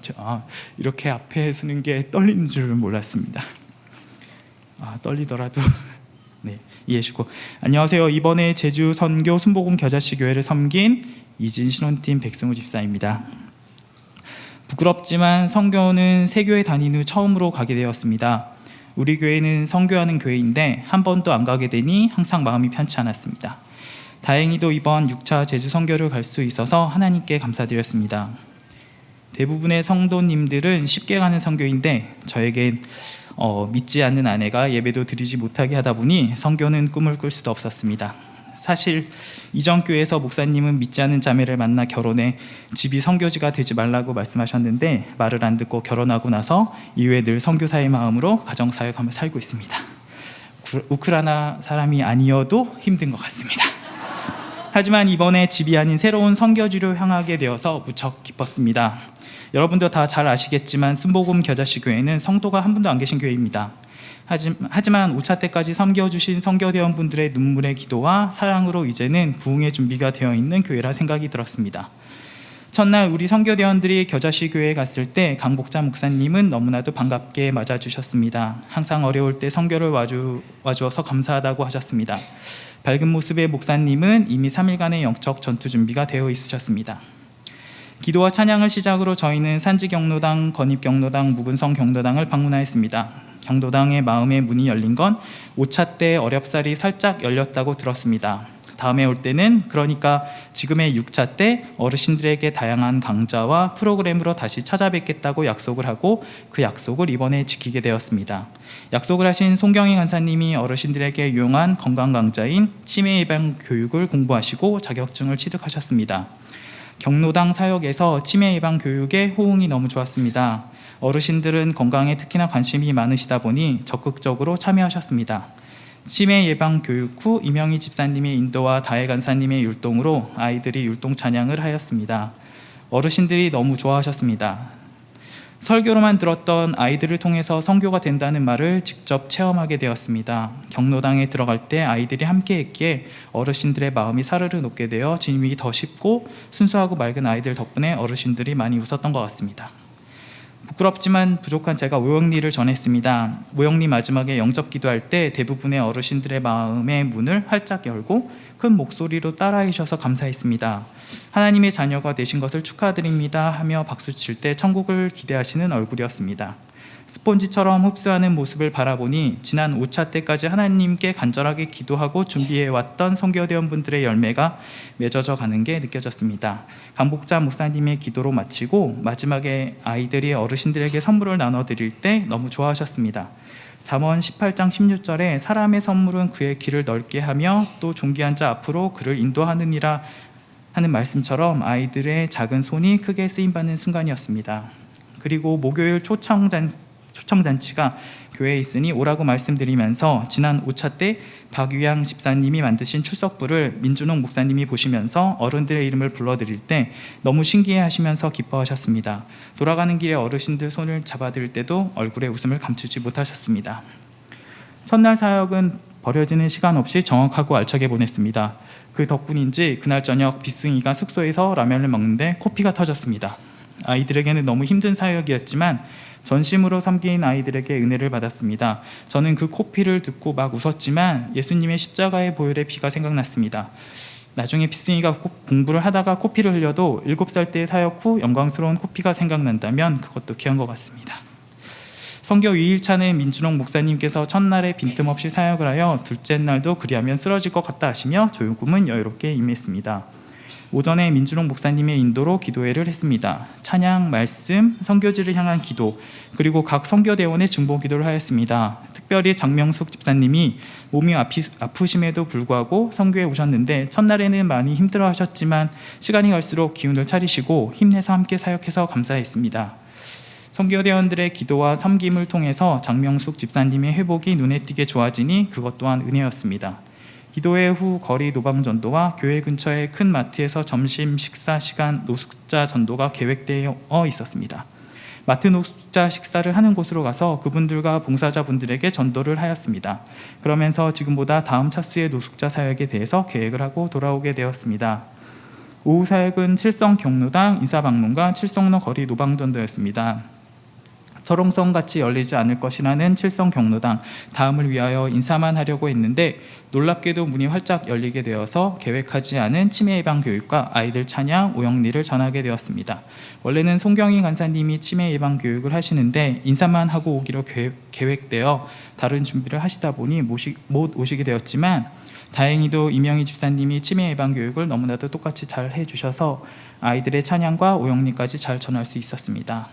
저, 아, 이렇게 앞에 서는 게 떨리는 줄은 몰랐습니다. 아, 떨리더라도 네, 이해해 주고 안녕하세요. 이번에 제주 선교 순복음 겨자씨 교회를 섬긴 이진 신혼팀 백승우 집사입니다. 부끄럽지만 선교는 새 교회 다닌 후 처음으로 가게 되었습니다. 우리 교회는 선교하는 교회인데 한 번도 안 가게 되니 항상 마음이 편치 않았습니다. 다행히도 이번 6차 제주 선교를 갈 수 있어서 하나님께 감사드렸습니다. 대부분의 성도님들은 쉽게 가는 선교인데 저에겐 어, 믿지 않는 아내가 예배도 드리지 못하게 하다 보니 선교는 꿈을 꿀 수도 없었습니다. 사실 이전 교회에서 목사님은 믿지 않는 자매를 만나 결혼해 집이 선교지가 되지 말라고 말씀하셨는데 말을 안 듣고 결혼하고 나서 이후에 늘 선교사의 마음으로 가정 사역하며 살고 있습니다. 구- 우크라이나 사람이 아니어도 힘든 것 같습니다. 하지만 이번에 집이 아닌 새로운 선교지로 향하게 되어서 무척 기뻤습니다. 여러분도 다 잘 아시겠지만 순복음 겨자씨 교회는 성도가 한 분도 안 계신 교회입니다. 하지- 하지만 5차 때까지 섬겨주신 선교대원분들의 눈물의 기도와 사랑으로 이제는 부흥의 준비가 되어 있는 교회라 생각이 들었습니다. 첫날 우리 선교대원들이 겨자씨 교회에 갔을 때 강복자 목사님은 너무나도 반갑게 맞아주셨습니다. 항상 어려울 때 선교를 와주, 와주어서 감사하다고 하셨습니다. 밝은 모습의 목사님은 이미 3일간의 영적 전투 준비가 되어 있으셨습니다. 기도와 찬양을 시작으로 저희는 산지 경로당, 건입 경로당, 묵은성 경로당을 방문하였습니다. 경로당의 마음의 문이 열린 건 5차 때 어렵사리 살짝 열렸다고 들었습니다. 다음에 올 때는 그러니까 지금의 6차 때 어르신들에게 다양한 강좌와 프로그램으로 다시 찾아뵙겠다고 약속을 하고 그 약속을 이번에 지키게 되었습니다. 약속을 하신 송경희 간사님이 어르신들에게 유용한 건강 강좌인 치매 예방 교육을 공부하시고 자격증을 취득하셨습니다. 경로당 사역에서 치매 예방 교육의 호응이 너무 좋았습니다. 어르신들은 건강에 특히나 관심이 많으시다 보니 적극적으로 참여하셨습니다. 치매 예방 교육 후 이명희 집사님의 인도와 다혜 간사님의 율동으로 아이들이 율동 찬양을 하였습니다. 어르신들이 너무 좋아하셨습니다. 설교로만 들었던 아이들을 통해서 성교가 된다는 말을 직접 체험하게 되었습니다. 경로당에 들어갈 때 아이들이 함께 했기에 어르신들의 마음이 사르르 녹게 되어 진입이 더 쉽고 순수하고 맑은 아이들 덕분에 어르신들이 많이 웃었던 것 같습니다. 부끄럽지만 부족한 제가 오영리를 전했습니다. 오영리 마지막에 영접 기도할 때 대부분의 어르신들의 마음의 문을 활짝 열고 큰 목소리로 따라해 주셔서 감사했습니다. 하나님의 자녀가 되신 것을 축하드립니다 하며 박수 칠 때 천국을 기대하시는 얼굴이었습니다. 스폰지처럼 흡수하는 모습을 바라보니 지난 5차 때까지 하나님께 간절하게 기도하고 준비해 왔던 선교대원분들의 열매가 맺어져 가는 게 느껴졌습니다. 강복자 목사님의 기도로 마치고 마지막에 아이들이 어르신들에게 선물을 나눠 드릴 때 너무 좋아하셨습니다. 잠언 18장 16절에 사람의 선물은 그의 길을 넓게 하며 또 존귀한 자 앞으로 그를 인도하느니라 하는 말씀처럼 아이들의 작은 손이 크게 쓰임 받는 순간이었습니다. 그리고 목요일 초청 잔 초청잔치가 교회에 있으니 오라고 말씀드리면서 지난 5차 때 박유양 집사님이 만드신 출석부를 민준홍 목사님이 보시면서 어른들의 이름을 불러드릴 때 너무 신기해 하시면서 기뻐하셨습니다. 돌아가는 길에 어르신들 손을 잡아들 때도 얼굴에 웃음을 감추지 못하셨습니다. 첫날 사역은 버려지는 시간 없이 정확하고 알차게 보냈습니다. 그 덕분인지 그날 저녁 비승이가 숙소에서 라면을 먹는데 코피가 터졌습니다. 아이들에게는 너무 힘든 사역이었지만 전심으로 섬긴 아이들에게 은혜를 받았습니다. 저는 그 코피를 듣고 막 웃었지만 예수님의 십자가의 보혈의 피가 생각났습니다. 나중에 코- 공부를 하다가 코피를 흘려도 7살 때 사역 후 영광스러운 코피가 생각난다면 그것도 귀한 것 같습니다. 성교 2일차는 민준홍 목사님께서 첫날에 빈틈없이 사역을 하여 둘째 날도 그리하면 쓰러질 것 같다 하시며 조금은 여유롭게 임했습니다. 오전에 민준홍 목사님의 인도로 기도회를 했습니다. 찬양, 말씀, 선교지를 향한 기도, 그리고 각 선교대원의 중보 기도를 하였습니다. 특별히 장명숙 집사님이 몸이 아피, 아프심에도 불구하고 선교에 오셨는데 첫날에는 많이 힘들어 하셨지만 시간이 갈수록 기운을 차리시고 힘내서 함께 사역해서 감사했습니다. 선교대원들의 기도와 섬김을 통해서 장명숙 집사님의 회복이 눈에 띄게 좋아지니 그것 또한 은혜였습니다. 기도회 후 거리 노방 전도와 교회 근처의 큰 마트에서 점심 식사 시간 노숙자 전도가 계획되어 있었습니다. 마트 노숙자 식사를 하는 곳으로 가서 그분들과 봉사자분들에게 전도를 하였습니다. 그러면서 지금보다 다음 차수의 노숙자 사역에 대해서 계획을 하고 돌아오게 되었습니다. 오후 사역은 칠성 경로당 인사방문과 칠성로 거리 노방전도였습니다. 철옹성 같이 열리지 않을 것이라는 칠성 경로당 다음을 위하여 인사만 하려고 했는데 놀랍게도 문이 활짝 열리게 되어서 계획하지 않은 치매 예방 교육과 아이들 찬양 오영리를 전하게 되었습니다. 원래는 송경희 간사님이 치매 예방 교육을 하시는데 인사만 하고 오기로 계획, 계획되어 다른 준비를 하시다 보니 못 오시게 되었지만 다행히도 이명희 집사님이 치매 예방 교육을 너무나도 똑같이 잘 해주셔서 아이들의 찬양과 오영리까지 잘 전할 수 있었습니다.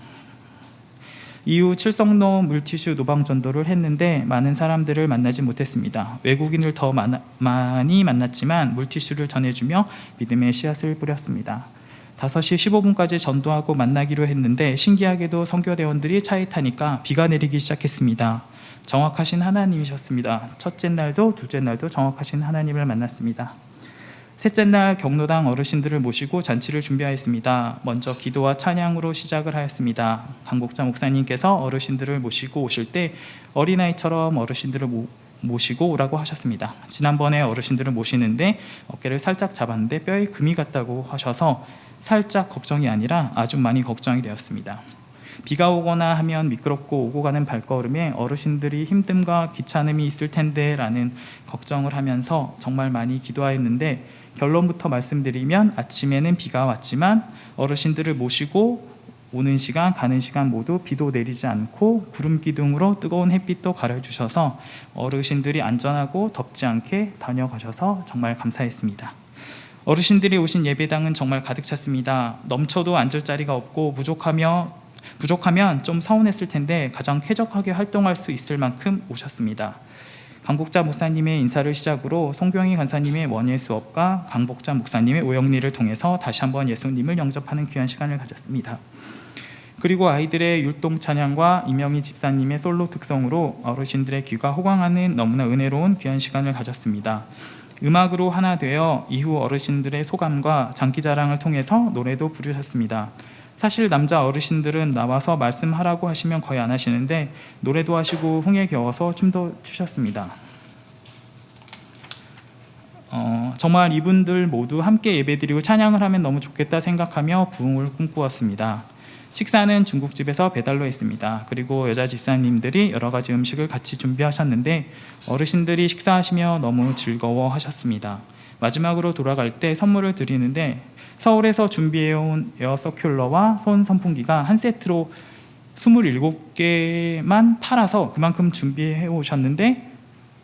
이후 칠성로 물티슈 노방 전도를 했는데 많은 사람들을 만나지 못했습니다. 외국인을 더 많아, 많이 만났지만 물티슈를 전해주며 믿음의 씨앗을 뿌렸습니다. 5시 15분까지 전도하고 만나기로 했는데 신기하게도 선교대원들이 차에 타니까 비가 내리기 시작했습니다. 정확하신 하나님이셨습니다. 첫째 날도 둘째 날도 정확하신 하나님을 만났습니다. 셋째 날 경로당 어르신들을 모시고 잔치를 준비하였습니다. 먼저 기도와 찬양으로 시작을 하였습니다. 강복자 목사님께서 어르신들을 모시고 오실 때 어린아이처럼 어르신들을 모, 모시고 오라고 하셨습니다. 지난번에 어르신들을 모시는데 어깨를 살짝 잡았는데 뼈에 금이 갔다고 하셔서 살짝 걱정이 아니라 아주 많이 걱정이 되었습니다. 비가 오거나 하면 미끄럽고 오고 가는 발걸음에 어르신들이 힘듦과 귀찮음이 있을 텐데 라는 걱정을 하면서 정말 많이 기도하였는데 결론부터 말씀드리면 아침에는 비가 왔지만 어르신들을 모시고 오는 시간 가는 시간 모두 비도 내리지 않고 구름 기둥으로 뜨거운 햇빛도 가려주셔서 어르신들이 안전하고 덥지 않게 다녀가셔서 정말 감사했습니다. 어르신들이 오신 예배당은 정말 가득 찼습니다. 넘쳐도 앉을 자리가 없고 부족하며 부족하면 좀 서운했을 텐데 가장 쾌적하게 활동할 수 있을 만큼 오셨습니다. 강복자 목사님의 인사를 시작으로 송경희 간사님의 원예 수업과 강복자 목사님의 오영리를 통해서 다시 한번 예수님을 영접하는 귀한 시간을 가졌습니다. 그리고 아이들의 율동 찬양과 이명희 집사님의 솔로 특성으로 어르신들의 귀가 호강하는 너무나 은혜로운 귀한 시간을 가졌습니다. 음악으로 하나 되어 이후 어르신들의 소감과 장기 자랑을 통해서 노래도 부르셨습니다. 사실 남자 어르신들은 나와서 말씀하라고 하시면 거의 안 하시는데 노래도 하시고 흥에 겨워서 춤도 추셨습니다. 어, 정말 이분들 모두 함께 예배드리고 찬양을 하면 너무 좋겠다 생각하며 부흥을 꿈꾸었습니다. 식사는 중국집에서 배달로 했습니다. 그리고 여자 집사님들이 여러 가지 음식을 같이 준비하셨는데 어르신들이 식사하시며 너무 즐거워 하셨습니다. 마지막으로 돌아갈 때 선물을 드리는데 서울에서 준비해온 에어 서큘러와 손 선풍기가 한 세트로 27개만 팔아서 그만큼 준비해 오셨는데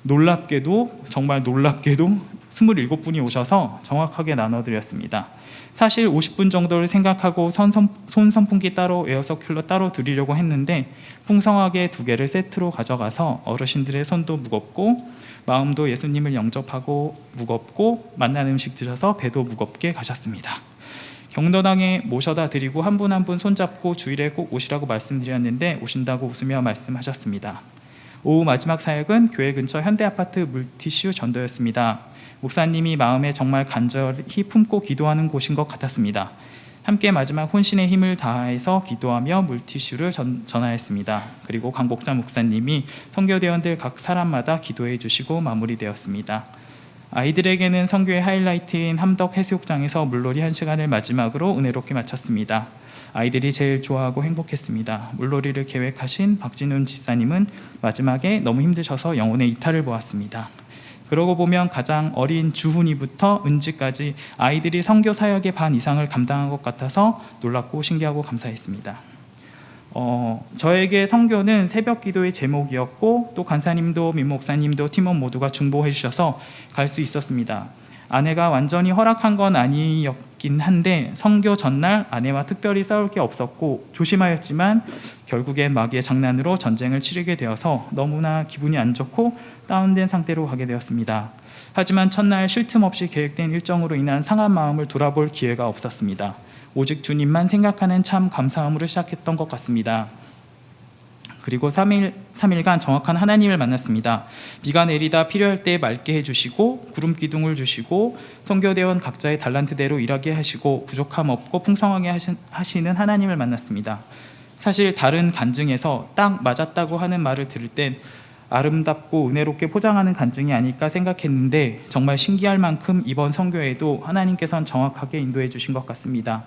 놀랍게도 정말 놀랍게도 27분이 오셔서 정확하게 나눠드렸습니다. 사실 50분 정도를 생각하고 손, 손 선풍기 따로 에어서큘러 따로 드리려고 했는데 풍성하게 두 개를 세트로 가져가서 어르신들의 손도 무겁고 마음도 예수님을 영접하고 무겁고 만난 음식 드셔서 배도 무겁게 가셨습니다. 경로당에 모셔다 드리고 한 분 한 분 손잡고 주일에 꼭 오시라고 말씀드렸는데 오신다고 웃으며 말씀하셨습니다. 오후 마지막 사역은 교회 근처 현대아파트 물티슈 전도였습니다. 목사님이 마음에 정말 간절히 품고 기도하는 곳인 것 같았습니다. 함께 마지막 혼신의 힘을 다해서 기도하며 물티슈를 전, 전하였습니다. 그리고 강복자 목사님이 선교대원들 각 사람마다 기도해 주시고 마무리되었습니다. 아이들에게는 선교의 하이라이트인 함덕 해수욕장에서 물놀이 한 시간을 마지막으로 은혜롭게 마쳤습니다. 아이들이 제일 좋아하고 행복했습니다. 물놀이를 계획하신 박진훈 지사님은 마지막에 너무 힘드셔서 영혼의 이탈을 보았습니다. 그러고 보면 가장 어린 주훈이부터 은지까지 아이들이 성교 사역의 반 이상을 감당한 것 같아서 놀랍고 신기하고 감사했습니다. 어, 저에게 성교는 새벽 기도의 제목이었고 또 간사님도 민 목사님도 팀원 모두가 중보해 주셔서 갈 수 있었습니다. 아내가 완전히 허락한 건 아니었 긴 한데 성교 전날 아내와 특별히 싸울 게 없었고 조심하였지만 결국엔 마귀의 장난으로 전쟁을 치르게 되어서 너무나 기분이 안 좋고 다운된 상태로 가게 되었습니다. 하지만 첫날 쉴 틈 없이 계획된 일정으로 인한 상한 마음을 돌아볼 기회가 없었습니다. 오직 주님만 생각하는 참 감사함으로 시작했던 것 같습니다. 그리고 3일, 3일간 정확한 하나님을 만났습니다. 비가 내리다 필요할 때 맑게 해 주시고 구름 기둥을 주시고 성교대원 각자의 달란트대로 일하게 하시고 부족함 없고 풍성하게 하시는 하나님을 만났습니다. 사실 다른 간증에서 딱 맞았다고 하는 말을 들을 땐 아름답고 은혜롭게 포장하는 간증이 아닐까 생각했는데 정말 신기할 만큼 이번 선교에도 하나님께서는 정확하게 인도해 주신 것 같습니다.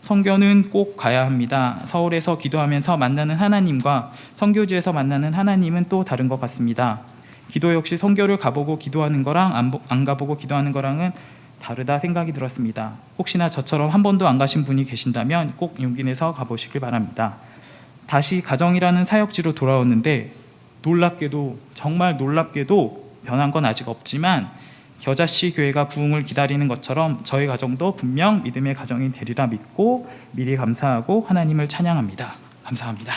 선교는 꼭 가야 합니다. 서울에서 기도하면서 만나는 하나님과 선교지에서 만나는 하나님은 또 다른 것 같습니다. 기도 역시 선교를 가보고 기도하는 거랑 안, 보- 안 가보고 기도하는 거랑은 다르다 생각이 들었습니다. 혹시나 저처럼 한 번도 안 가신 분이 계신다면 꼭 용기 내서 가보시길 바랍니다. 다시 가정이라는 사역지로 돌아오는데 놀랍게도 정말 놀랍게도 변한 건 아직 없지만 겨자씨 교회가 부흥을 기다리는 것처럼 저희 가정도 분명 믿음의 가정이 되리라 믿고 미리 감사하고 하나님을 찬양합니다. 감사합니다.